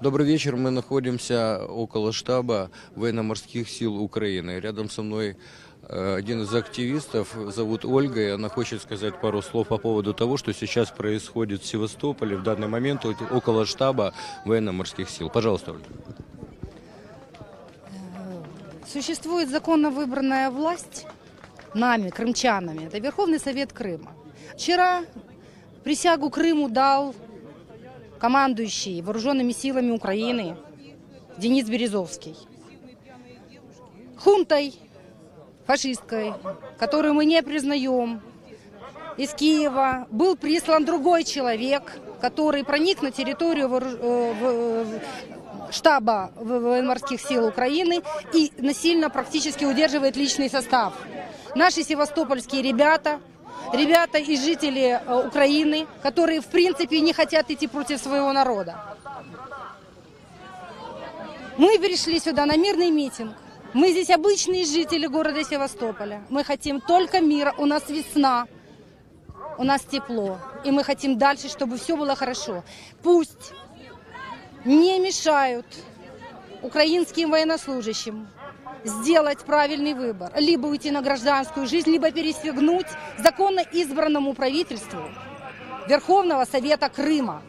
Добрый вечер. Мы находимся около штаба военно-морских сил Украины. Рядом со мной э, один из активистов, зовут Ольга, и она хочет сказать пару слов по поводу того, что сейчас происходит в Севастополе в данный момент около штаба военно-морских сил. Пожалуйста, Ольга. Существует законно выбранная власть нами, крымчанами. Это Верховный Совет Крыма. Вчера присягу Крыму дал командующий вооруженными силами Украины Денис Березовский. Хунтой фашисткой, которую мы не признаем, из Киева был прислан другой человек, который проник на территорию э, штаба военно-морских сил Украины и насильно практически удерживает личный состав. Наши севастопольские ребята, ребята и жители э, Украины, которые в принципе не хотят идти против своего народа. Мы пришли сюда на мирный митинг. Мы здесь обычные жители города Севастополя. Мы хотим только мира. У нас весна, у нас тепло. И мы хотим дальше, чтобы все было хорошо. Пусть не мешают украинским военнослужащим сделать правильный выбор. Либо уйти на гражданскую жизнь, либо пересвигнуть законно избранному правительству Верховного Совета Крыма.